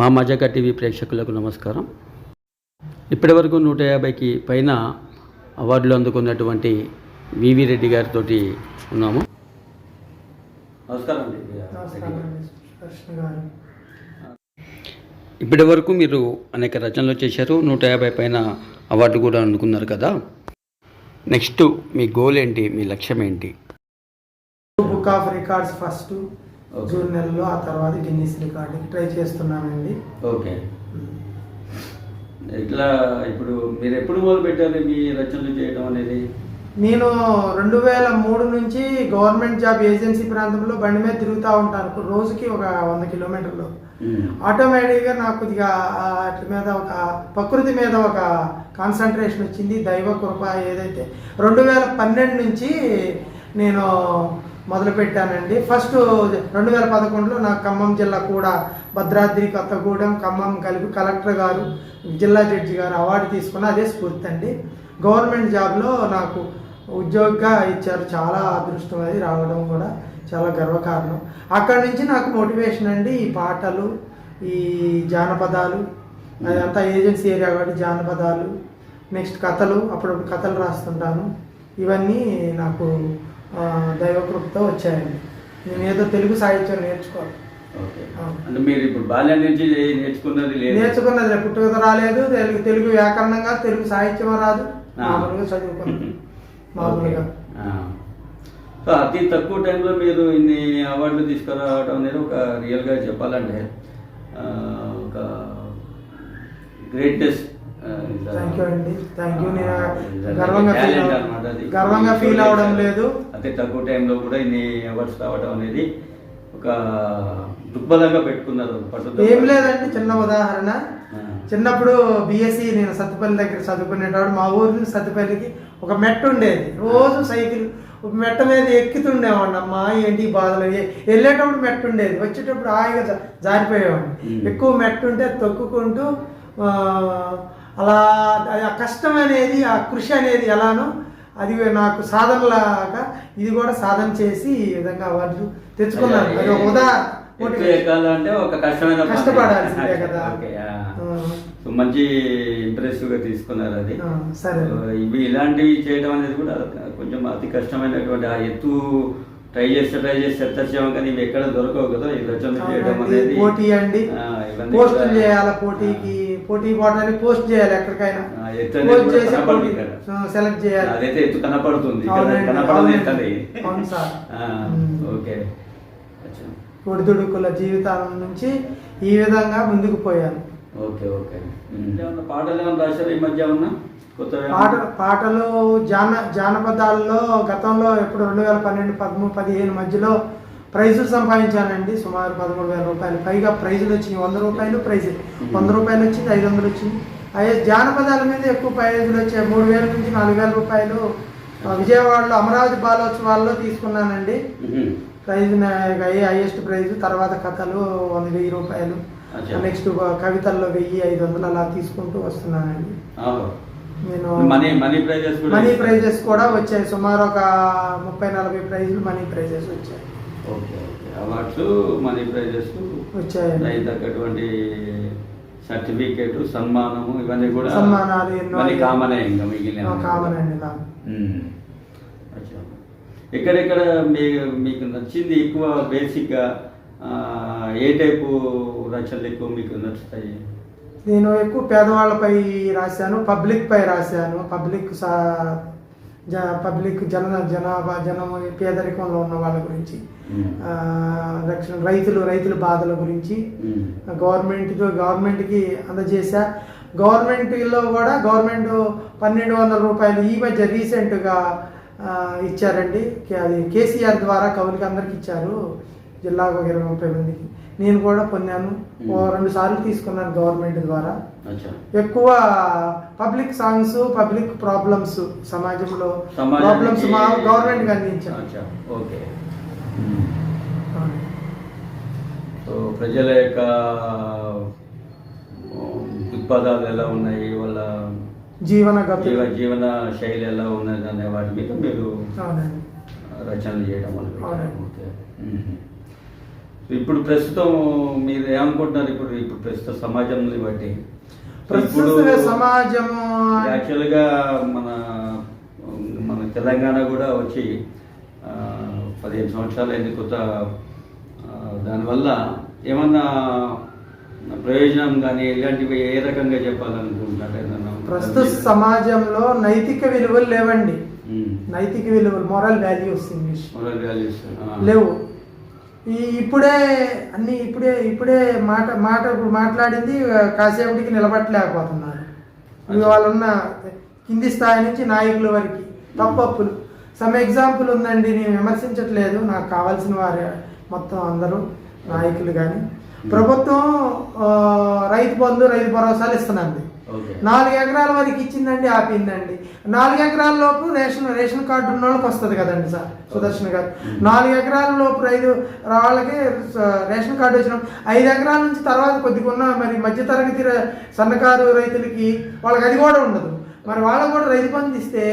మా మజాక టీవీ ప్రేక్షకులకు నమస్కారం. ఇప్పటి వరకు నూట యాభైకి పైన అవార్డులు అందుకున్నటువంటి వివి రెడ్డి గారితో ఉన్నాము. నమస్కారం నమస్కారం అండి కృష్ణ గారు. ఇప్పటి వరకు మీరు అనేక రచనలు చేశారు. నూట యాభై పైన అవార్డు కూడా అందుకున్నారు కదా. నెక్స్ట్ మీ గోల్ ఏంటి? మీ లక్ష్యం ఏంటి? Book of records first June నెలలో ఆ తర్వాత గిన్నీస్ రికార్డుకి ట్రై చేస్తున్నానండి. ఓకే ఇట్లా ఇప్పుడు మీరు ఎప్పుడు మొదలు పెట్టారు మీ రచనలు చేయడం అనేది? నేను రెండు వేల మూడు నుంచి గవర్నమెంట్ జాబ్ ఏజెన్సీ ప్రాంతంలో బండి మీద తిరుగుతూ ఉంటాను. రోజుకి ఒక వంద కిలోమీటర్లు. ఆటోమేటిక్గా నాకు కొద్దిగా వాటి మీద ఒక ప్రకృతి మీద ఒక కాన్సన్ట్రేషన్ వచ్చింది. దైవ కృప ఏదైతే రెండు వేల పన్నెండు నుంచి నేను మొదలుపెట్టానండి. ఫస్ట్ రెండు వేల పదకొండులో నాకు ఖమ్మం జిల్లా కూడా భద్రాద్రి కొత్తగూడెం ఖమ్మం కలిపి కలెక్టర్ గారు జిల్లా జడ్జి గారు అవార్డు తీసుకున్న అదే స్ఫూర్తి అండి. గవర్నమెంట్ జాబ్లో నాకు ఉద్యోగిగా ఇచ్చారు. చాలా అదృష్టం అది రావడం కూడా చాలా గర్వకారణం. అక్కడి నుంచి నాకు మోటివేషన్ అండి ఈ పాటలు ఈ జానపదాలు అదంతా ఏజెన్సీ ఏరియా కాబట్టి జానపదాలు నెక్స్ట్ కథలు అప్పుడప్పుడు కథలు రాస్తుంటాను. ఇవన్నీ నాకు దైవకృపతో వచ్చాయండి. నేను ఏదో తెలుగు సాహిత్యం నేర్చుకోవాలి. అంటే మీరు ఇప్పుడు బాల్యం నుంచి నేర్చుకున్నది లేదు. నేర్చుకున్నది పుట్టుకత రాలేదు. తెలుగు తెలుగు వ్యాకరణం కాదు తెలుగు సాహిత్యం రాదు. మామూలుగా చదువుకున్నాను మామూలుగా. సో అతి తక్కువ టైంలో మీరు ఇన్ని అవార్డులు తీసుకురావడం అనేది ఒక రియల్గా చెప్పాలంటే ఒక గ్రేట్నెస్ థ్యాంక్ యూ అండి. థ్యాంక్ యూ నేను గర్వంగా ఫీల్ గర్వంగా ఫీల్ అవడం లేదు. అతి తక్కువ టైంలో కూడా ఇన్ని అవార్డ్స్ రావడం అనేది ఒక దుర్బలంగా పెట్టుకున్నారు. ఏం లేదండి చిన్న ఉదాహరణ. చిన్నప్పుడు బిఎస్సి నేను సత్తుపల్లి దగ్గర చదువుకునేటప్పుడు మా ఊరు నుంచి సత్తుపల్లికి ఒక మెట్ట ఉండేది. రోజు సైకిల్ మెట్ట మీద ఎక్కుతుండేవాడిని. అమ్మా ఏంటి బాధలు? వెళ్ళేటప్పుడు మెట్ట ఉండేది. వచ్చేటప్పుడు హాయిగా జారిపోయేవాడిని. ఎక్కువ మెట్ట ఉంటే తొక్కుకుంటూ అలా ఆ కష్టం అనేది ఆ కృషి అనేది ఎలానో అది నాకు సాధనలాగా ఇది కూడా సాధన చేసి ఈ విధంగా అవార్డు తెచ్చుకున్నాను. అది ఒక ఎత్తు ఎక్కాలంటే ఒక కష్టమైన పని. కష్టపడాల్సిందే కదా. సో మంచి ఇంప్రెసివ్గా తీసుకున్నారు అది. సరే. ఇవి ఇలాంటివి చేయడం అనేది కూడా కొంచెం అతి కష్టమైనటువంటి ఆ ఎత్తు ట్రై చేస్తే ట్రై చేస్తే ఎత్తచ్చాము కానీ ఇవి ఎక్కడ దొరకవు కదా. రచనలు చేయడం అనేది. పోటీ అండి. పోస్టులు చేయాలి పోటీకి? పోటీ పోవడానికి పోస్ట్ చేయాలి ఎక్కడికైనా. పోస్ట్ చేసి. సెలెక్ట్ చేయాలి. అదైతే ఎత్తు కనపడుతుంది. కనపడదు. అవును. సార్. ఓకే. ఒడిదుడుకుల జీవితాల నుంచి ఈ విధంగా ముందుకు పోయాను. Okay okay. పాటలు రాశారు ఈ మధ్య కొత్త పాట పాటలు జాన జానపదాల్లో గతంలో ఎప్పుడు రెండు వేల పన్నెండు పదమూడు పదిహేను మధ్యలో ప్రైజులు సంపాదించానండి. సుమారు పదమూడు వేల రూపాయలు. పైగా ప్రైజులు వచ్చినాయి. వంద రూపాయలు ప్రైజ్. వంద రూపాయలు వచ్చింది ఐదు వందలు వచ్చింది. అయ్యే జానపదాల మీద ఎక్కువ ప్రైజులు వచ్చాయి. మూడు వేల నుంచి నాలుగు వేల రూపాయలు. విజయవాడలో అమరావతి బాలోత్సవాల్లో తీసుకున్నానండి. Prize highest prize. తర్వాత కథలు వంద వెయ్యి రూపాయలు. నెక్స్ట్ కవితల్లో వెయ్యి ఐదు వందలు అలా తీసుకుంటూ వస్తున్నానండి. నేను మనీ ప్రైజెస్ కూడా వచ్చాయి. సుమారు ఒక ముప్పై నలభై ప్రైజులు మనీ ప్రైజెస్ వచ్చాయి. Okay okay. Awards money prizes వచ్చాయండి. దానికి తగ్గటువంటి సర్టిఫికేట్ సన్మానము ఇవన్నీ కూడా సన్మానాలు మనీ కామనే ఇంకా మిగిలిన కామన్ అండి. ఎక్కడెక్కడ మీ మీకు నచ్చింది ఎక్కువ బేసిక్గా ఏ టైపు రచనలు ఎక్కువ మీకు నచ్చుతాయి? నేను ఎక్కువ పేదవాళ్ళపై రాశాను పబ్లిక్ పై రాశాను పబ్లిక్ సా జ పబ్లిక్ జన జనాభా జనం పేదరికంలో ఉన్న వాళ్ళ గురించి రక్షణ రైతులు రైతుల బాధల గురించి మ్మ్. గవర్నమెంట్ గవర్నమెంట్కి అందజేశా. గవర్నమెంట్లో కూడా గవర్నమెంట్ పన్నెండు వందల రూపాయలు ఈ మధ్య రీసెంట్గా ఇచ్చారండి. అది కేసీఆర్ ద్వారా కవులకి అందరికి ఇచ్చారు. జిల్లాకు ఒక ఇరవై ముప్పై మందికి. నేను కూడా పొందాను ఓ రెండు సార్లు తీసుకున్నాను గవర్నమెంట్ ద్వారా. ఎక్కువ పబ్లిక్ సాంగ్స్ పబ్లిక్ ప్రాబ్లమ్స్ సమాజంలో ప్రాబ్లమ్స్ మా గవర్నమెంట్కి అందించాను అచ్చా ఓకే. సో ప్రజల యొక్క దృక్పథాలు ఎలా ఉన్నాయి? వాళ్ళ జీవన జీవ జీవన శైలి ఎలా ఉన్నది అనే వాటి మీద మీరు రచనలు చేయడం వల్ల. ఓకే. ఇప్పుడు ప్రస్తుతం మీరు ఏమనుకుంటున్నారు? ఇప్పుడు ఇప్పుడు ప్రస్తుత సమాజంని బట్టి. ప్రస్తుత సమాజము యాక్చువల్గా మన మన తెలంగాణ కూడా వచ్చి పదిహేను సంవత్సరాలు అయింది కొత్త దానివల్ల ఏమన్నా ప్రయోజనం కానీ ఇలాంటివి ఏ రకంగా చెప్పాలనుకుంటున్నారు? ప్రస్తుత సమాజంలో నైతిక విలువలు లేవండి. నైతిక విలువలు మొరల్ వాల్యూస్ ఇంగ్లీష్ values, ఆ. లేవు. ఈ ఇప్పుడే అన్ని ఇప్పుడే ఇప్పుడే మాట మాట మాట్లాడింది కాసేపటికి నిలబట్టలేకపోతున్నారు. ఇవి వాళ్ళున్న కింది స్థాయి నుంచి నాయకుల వరకు తప్పప్పులు సమ్ ఎగ్జాంపుల్ ఉందండి నేను విమర్శించట్లేదు. నాకు కావాల్సిన వారే మొత్తం అందరూ నాయకులు కానీ ప్రభుత్వం రైతు బంధు రైతు భరోసాలు ఇస్తున్నది ఓకే నాలుగు ఎకరాల వరకు ఇచ్చిందండి ఆపిందండి. నాలుగు ఎకరాల లోపు రేషన్ రేషన్ కార్డు ఉన్న వాళ్ళకి వస్తుంది కదండి సార్ సుదర్శన్ గారు. నాలుగు ఎకరాల లోపు రైతు వాళ్ళకి రేషన్ కార్డు వచ్చిన. ఐదు ఎకరాల నుంచి తర్వాత కొద్దిగా మరి మధ్యతరగతి ర- సన్నకారు రైతులకి వాళ్ళకి అది కూడా ఉండదు. మరి వాళ్ళకు కూడా రైతు బంధు ఇస్తే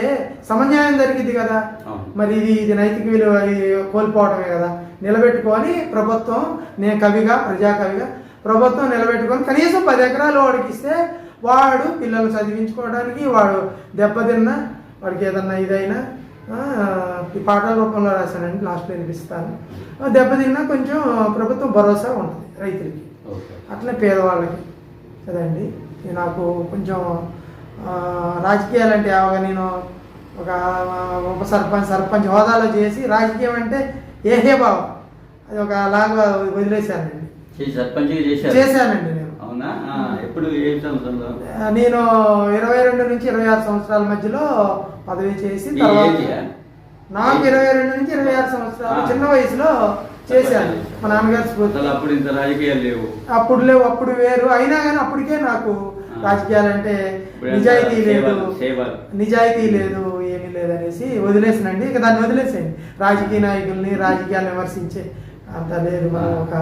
సమన్యాయం జరిగింది కదా. మరి ఇది ఇది నైతిక విలువ కోల్పోవడమే కదా. నిలబెట్టుకొని ప్రభుత్వం నేను కవిగా ప్రజాకవిగా ప్రభుత్వం నిలబెట్టుకొని కనీసం పది ఎకరాలు వాడికి ఇస్తే వాడు పిల్లలు చదివించుకోవడానికి వాడు దెబ్బతిన్న వాడికి ఏదన్నా ఇదైనా ఈ పాటల రూపంలో రాశానండి లాస్ట్లో వినిపిస్తాను. దెబ్బతిన్నా కొంచెం ప్రభుత్వం భరోసా ఉంటుంది రైతులకి. అట్లే పేదవాళ్ళకి. కదండి నాకు కొంచెం ఆ, రాజకీయాలంటే యావగా నేను ఒక ఉప సర్పంచ్ సర్పంచ్ హోదాలో చేసి రాజకీయం అంటే ఏహే భావం అది ఒక లాగా వదిలేశానండి. చేశానండి. అవునా? ఎప్పుడు ఏ సంవత్సరంలో? ఆ, నేను ఇరవై రెండు నుంచి ఇరవై ఆరు సంవత్సరాల మధ్యలో పదవి చేసి? నాకు ఇరవై రెండు నుంచి ఇరవై ఆరు సంవత్సరాలు. చిన్న వయసులో చేశాను. మా నాన్నగారు స్ఫూర్తి అప్పుడు ఇంత రాజకీయాలు లేవు. అప్పుడు లేవు అప్పుడు వేరు. అయినా కానీ అప్పటికే నాకు ఇప్పుడు ఎంత నిజాయితీ లేదు. నిజాయితీ లేదు ఏమీ లేదనేసి వదిలేసినండి. ఇక దాన్ని వదిలేసేయండి. రాజకీయ నాయకుల్ని రాజకీయాలు విమర్శించే అంత లేదు. మనం ఒక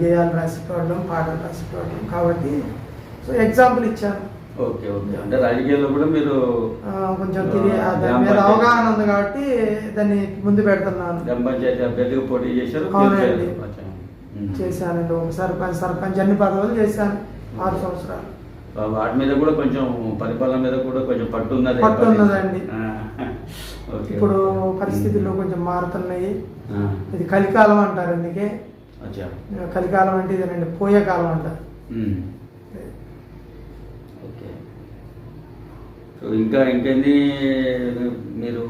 గేయాలు రాసుకోవడం పాటలు రాసుకోవడం కాబట్టి సో ఎగ్జాంపుల్ ఇచ్చాను. Okay okay. అంటే రాజకీయాల్లో కూడా మీరు కొంచెం తిరిగి దాని మీద అవగాహన ఉంది కాబట్టి దాన్ని ముందు పెడుతున్నాను. గ్రామ పంచాయతీ అభ్యర్థిగా పోటీ చేశారు అవునండి. చేశానండి. ఒక సర్పంచ్ సర్పంచ్ అన్ని పదవులు చేశాను ఆరు సంవత్సరాలు. వాటి మీద కూడా కొంచెం పరిపాలన మీద కూడా కొంచెం పట్టు ఉన్నది పట్టు ఉన్నదండి. ఇప్పుడు ఓకే. పరిస్థితులు కొంచెం మారుతున్నాయి. ఇది కలికాలం అంటారు అందుకే. కలికాలం అంటే ఇదేనండి పోయే కాలం అంటారు. ఓకే. సో ఇంకా ఇంకెన్ని మీరు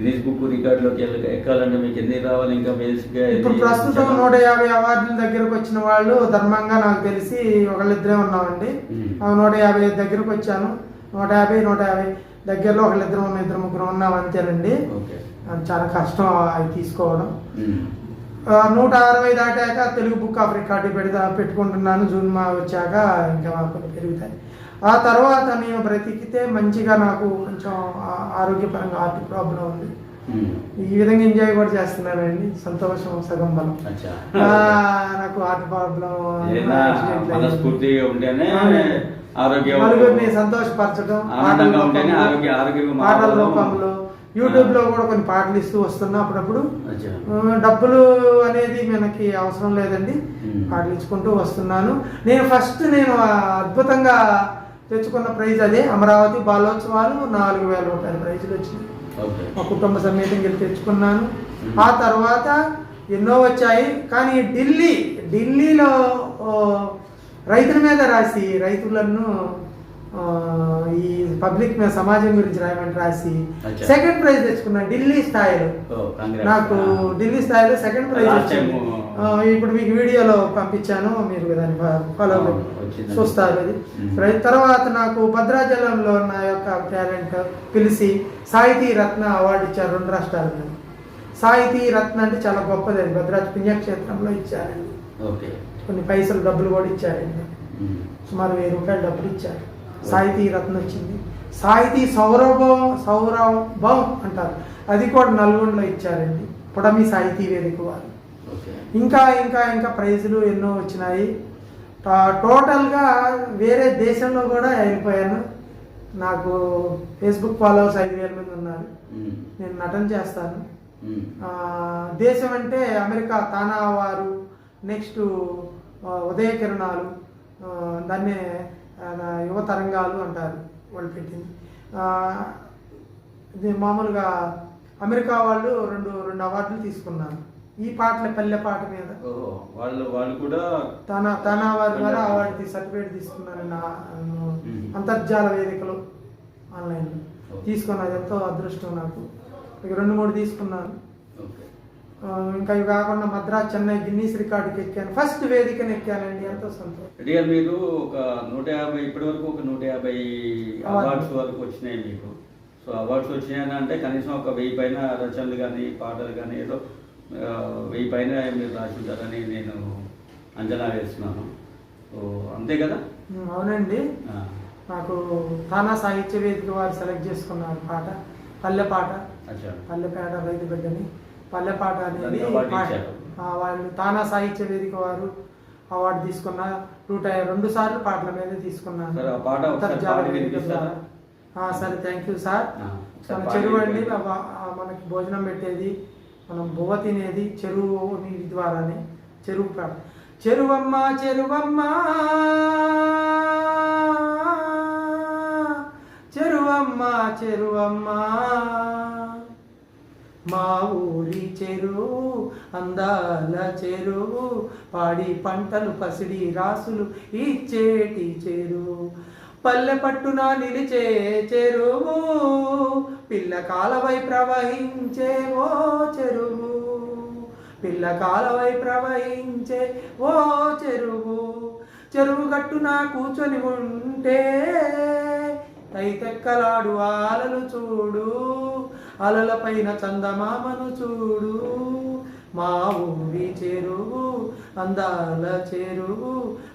గిన్నీస్ బుక్ రికార్డులోకి వెళ్ళ- ఎక్కాలంటే మీకు ఎన్ని రావాలి? ఇంకా ఇది ఇప్పుడు ప్రస్తుతం నూట యాభై అవార్డుల దగ్గరకు వచ్చిన వాళ్ళు ధర్మంగా నాకు తెలిసి ఒకళ్ళిద్దరే ఉన్నామండి. నూట యాభై దగ్గరకు వచ్చాను. నూట యాభై నూట యాభై దగ్గరలో ఒకళ్ళిద్దరు ఇద్దరు ముగ్గురు ఉన్నాం అంతేనండి. చాలా కష్టం అవి తీసుకోవడం. నూట అరవై దాటాక తెలుగు బుక్ ఆఫ్ రికార్డు పెడతా పెట్టుకుంటున్నాను. జూన్ మా వచ్చాక ఇంకా కొన్ని పెరుగుతాయి. ఆ తర్వాత నేను బ్రతికితే మంచిగా నాకు కొంచెం ఆరోగ్యపరంగా హార్ట్ ప్రాబ్లం ఉంది. ఈ విధంగా ఎంజాయ్ కూడా చేస్తున్నానండి. సంతోషం సగం బలం. నాకు హార్ట్ ప్రాబ్లం ఆరోగ్యం నలుగురిని సంతోషపరచడం పాటల ఉంటేనే రూపంలో, ఆరోగ్య ఆరోగ్యంగా పాటల మారడం. రూపంలో యూట్యూబ్లో కూడా కొన్ని పాటలు ఇస్తూ వస్తున్నా అప్పుడప్పుడు. డబ్బులు అనేది మనకి అవసరం లేదండి. పాటలు ఇచ్చుకుంటూ వస్తున్నాను. నేను ఫస్ట్ నేను అద్భుతంగా తెచ్చుకున్న ప్రైజ్ అదే అమరావతి బాలోత్సవాలు నాలుగు వేల రూపాయల ప్రైజులు వచ్చినాయి ఓకే. మా కుటుంబ సమేతంగా వెళ్ళి తెచ్చుకున్నాను. ఆ తర్వాత ఎన్నో వచ్చాయి. కానీ ఢిల్లీ ఢిల్లీలో రైతుల మీద రాసి రైతులను ఈ పబ్లిక్ మీద సమాజం గురించి రాయమని రాసి. సెకండ్ ప్రైజ్ తెచ్చుకున్నాను ఢిల్లీ స్థాయిలో. నాకు ఢిల్లీ స్థాయిలో సెకండ్ ప్రైజ్ వచ్చింది. ఇప్పుడు మీకు వీడియోలో పంపించాను మీరు దాన్ని ఫాలో. చూస్తారు అది. తర్వాత నాకు భద్రాచలంలో నా యొక్క టాలెంట్ పిలిచి సాహితీ రత్న అవార్డు ఇచ్చారు రెండు రాష్ట్రాలకు సాహితీ రత్న అంటే చాలా గొప్పది అది. భద్రాచల పుణ్యక్షేత్రంలో ఇచ్చారండి. ఓకే. కొన్ని పైసలు డబ్బులు కూడా ఇచ్చారండి. సుమారు వెయ్యి రూపాయలు డబ్బులు ఇచ్చారు. సాహితీ రత్న వచ్చింది. సాహితీ సౌరభం సౌరభం అంటారు. అది కూడా నల్గొండలో ఇచ్చారండి. పుడమి సాహితీ వేదిక వారు. ఇంకా ఇంకా ఇంకా ప్రైజులు ఎన్నో వచ్చినాయి. టోటల్గా వేరే దేశంలో కూడా వెళ్ళిపోయాను. నాకు ఫేస్బుక్ ఫాలోవర్స్ ఐదు వేల మంది ఉన్నారు. నేను నటన చేస్తాను. దేశం అంటే అమెరికా తానా వారు నెక్స్ట్ ఉదయ కిరణాలు దాన్నే యువ తరంగాలు అంటారు వాళ్ళు పెట్టింది. ఇది మామూలుగా అమెరికా వాళ్ళు రెండు రెండు అవార్డులు తీసుకున్నారు. ఈ పాటల పల్లె పాట మీద. వాళ్ళు వాళ్ళు కూడా తన తన వారి ద్వారా అవార్డు సర్టిఫికేట్ తీసుకున్నాను నా మ్మ్. అంతర్జాల వేదికలో ఆన్లైన్లో ఓకే. తీసుకున్నది ఎంతో అదృష్టం నాకు. రెండు మూడు తీసుకున్నాను ఇంకా ఇవి కాకుండా మద్రాస్ చెన్నై గిన్నీస్ రికార్డుకి ఎక్కాను. ఫస్ట్ వేదికను ఎక్కానండి. ఎంతో సంతోషం. గారు మీరు ఒక నూట యాభై ఇప్పటి వరకు ఒక నూట యాభై అవార్డ్స్ వరకు వచ్చినాయి మీకు. సో అవార్డ్స్ వచ్చినాయని అంటే కనీసం ఒక వెయ్యి పైన రచనలు కానీ పాటలు కానీ ఏదో వెయ్యి పైన మీరు రాసి ఉంటారని నేను అంచనా వేస్తున్నాను. సో అంతే కదా? అవునండి. నాకు తానా సాహిత్య వేదిక వారు సెలెక్ట్ చేసుకున్నారు పాట పల్లె పాట. అచ్చా. పల్లెపేట రైతు బిడ్డని. పల్లెపాట అనేది వాళ్ళు తానా సాహిత్య వేదిక వారు అవార్డు తీసుకున్న నూట రెండు సార్లు పాటల మీద తీసుకున్నాను. సరే, థ్యాంక్ యూ సార్ మన చెరువు అండి మనకి భోజనం పెట్టేది మనం బువ్వ తినేది చెరువు నీటి ద్వారానే చెరువు పాట చెరువమ్మ చెరువమ్మ చెరువమ్మ చెరువమ్మ మా ఊరి చెరువు అందాల చెరువు పాడి పంటలు పసిడి రాసులు ఇచ్చేటి చెరువు పల్లె పట్టున నిలిచే చెరువు పిల్ల కాలవై ప్రవహించే ఓ చెరువు. పిల్ల కాలవై ప్రవహించే ఓ చెరువు. చెరువు గట్టున కూర్చొని ఉంటే తైతెక్కలాడు అలలు చూడు అలలపైన చందమామను చూడు. మా ఊరి చెరువు అందాల చెరువు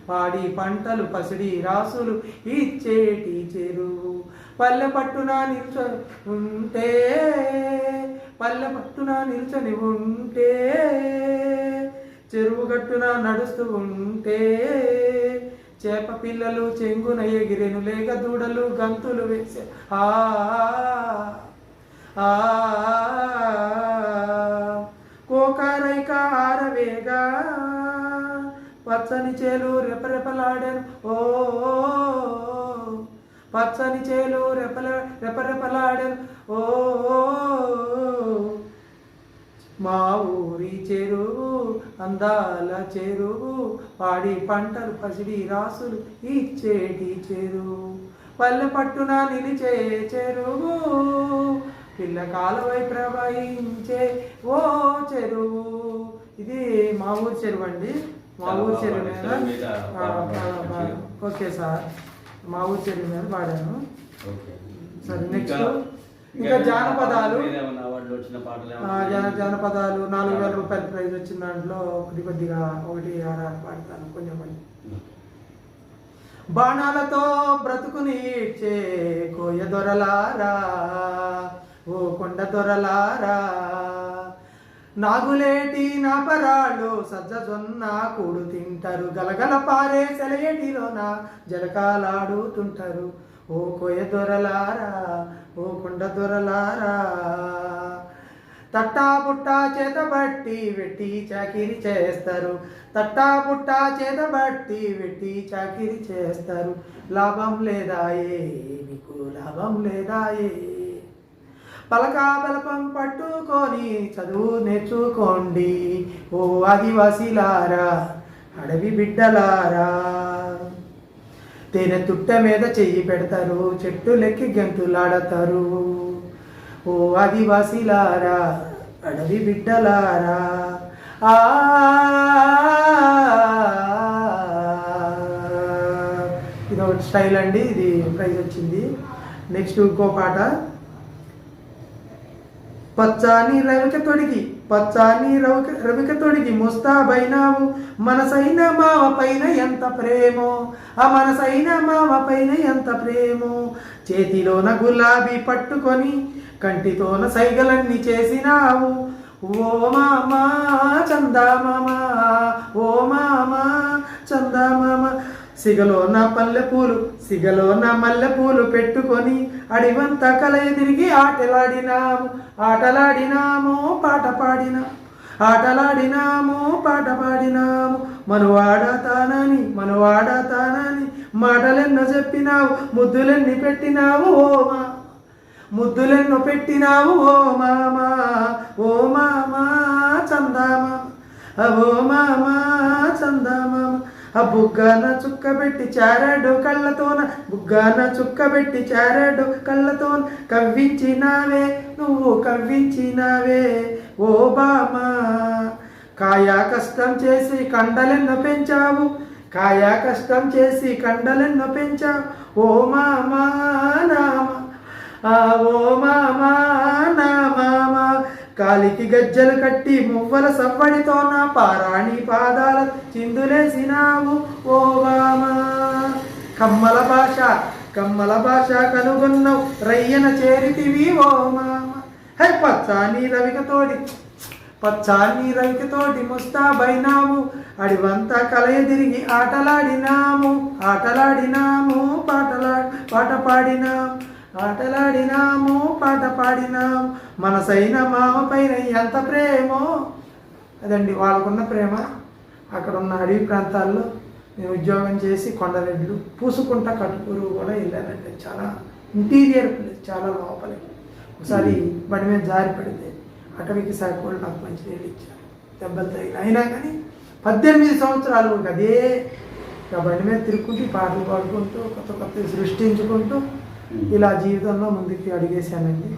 పాడి పంటలు పసిడి రాసులు ఇచ్చేటి చెరువు. పల్లె పట్టున నిల్చొని ఉంటే పల్లె పట్టున నిల్చొని ఉంటే చెరువు గట్టున నడుస్తూ ఉంటే చేప పిల్లలు చెంగున ఎగిరెను లేక దూడలు గంతులు వేసే. ఆ ఆ కోకారైక ఆరవేగా. పచ్చని చేలు రెపరెపలాడాను. ఓ పచ్చని చేలు రెపల రెపరెపలాడాను. ఓ మా ఊరి చెరువు అందాల చెరువు పాడి పంటలు పసిడి రాసులు ఇచ్చేటి చెరువు పల్లె పట్టున నిలిచే చెరువు పిల్ల కాలువై ప్రవహించే ఓ చెరువు ఇది మా ఊరి చెరువు అండి. మా ఊరి చెరువు. మీద. Okay sir. మా ఊరి చెరువు మీద పాడాను. సరే, నెక్స్ట్ ఇంకా జానపదాలు. జానపదాలు. నాలుగు వేల రూపాయల ప్రైజ్ వచ్చిన దాంట్లో కొద్ది కొద్దిగా ఒకటి ఆరు పాడతాను కొంచెం కొంచెం. బాణాలతో బ్రతుకుని ఇచ్చే కోయ దొరలారా ఓ కొండ దొరలారా. నాగులేటి నాపరాళ్ళు సజ్జ జొన్న కూడు తింటారు గలగల పారే సెలయేటిలోన జలకాలాడుతుంటారు ఓ కోయ దొరలారా. ఓ కొండ దొరలారా. తట్టా పుట్టా చేతబట్టి వెట్టి చాకిరి చేస్తారు. తట్టా పుట్టా చేతబట్టి వెట్టి చాకిరి చేస్తారు. లాభం లేదాయే నీకు లాభం లేదాయే పలకా బలపం పట్టుకొని చదువు నేర్చుకోండి. ఓ ఆదివాసీలారా అడవి బిడ్డలారా. తేనె తుట్ట మీద చెయ్యి పెడతారు చెట్టు లెక్కి గెంతులాడతారు. ఓ ఆదివాసీలారా అడవి బిడ్డలారా. ఆ ఇది ఒకటి స్టైల్ అండి ఇది ప్రైజ్ వచ్చింది. నెక్స్ట్ ఇంకో పాట. పచ్చాని రవిక తొడిగి. పచ్చాని రవిక రవిక తొడిగి ముస్తాబైనావు. మనసైన మావ పైన ఎంత ప్రేమో. ఆ మనసైన మావ పైన ఎంత ప్రేమో. చేతిలోన గులాబీ పట్టుకొని కంటితోన సైగలన్నీ చేసినావు. ఓ మామా చందామామ ఓ మామా చందామామ సిగలో నా పల్లె పూలు సిగలో నా మల్లె పూలు పెట్టుకొని అడివంతా కలయ తిరిగి ఆటలాడినాము ఆటలాడినాము పాట పాడినా ఆటలాడినాము పాట పాడినాము. మనువాడ తానని మనువాడ తానని మాటలెన్నో చెప్పినావు ముద్దులెన్ని పెట్టినావు ఓ మా ముద్దులెన్నో పెట్టినావు ఓ మామా ఓ మామా చందామా ఓ మామా చందామా. ఆ బుగ్గాన చుక్క పెట్టి చారాడు కళ్ళతోన బుగ్గాన చుక్క పెట్టి చారాడు కళ్ళతోన కవ్వించినావే నువ్వు కవ్వించినావే ఓ బామా కాయా కష్టం చేసి కండలెన్న పెంచావు కాయా కష్టం చేసి కండలెన్న పెంచావు ఓ మామా నామా. ఆ ఓ మామా నా మామా కాలికి గజ్జలు కట్టి మువ్వల సవ్వడితో నా పారాణి పాదాల చిందులేసినావు ఓ మామా కమ్మల భాష కమ్మల భాష కనుగొన్నావు రయ్యన చేరితివి ఓ మామ. హై పచ్చాని రవికతోడి పచ్చాని రవికతోటి ముస్తాబైనాము అడివంతా కలయ తిరిగి ఆటలాడినాము ఆటలాడినాము పాటలా పాట పాడినాం ఆటలాడినాము పాట పాడినాం. మనసైన మామ పైన ఎంత ప్రేమో. అదండి వాళ్ళకున్న ప్రేమ. అక్కడ ఉన్న అడవి ప్రాంతాల్లో నేను ఉద్యోగం చేసి కొండరెడ్లు పూసుకుంటా కట్టుకూరు కూడా వెళ్ళానండి. చాలా ఇంటీరియర్ ప్లేస్ చాలా లోపలికి ఒకసారి బండి మీద జారి పడింది. అటవీకి శాఖ వాళ్ళు నాకు మంచి నీళ్ళు ఇచ్చారు. దెబ్బలు తగిలి. అయినా కానీ పద్దెనిమిది సంవత్సరాలు అదే ఇక బండి మీద తిరుక్కుంటూ ఈ పాటలు పాడుకుంటూ కొత్త కొత్త సృష్టించుకుంటూ ఇలా జీవితంలో ముందుకు అడిగేశానండి.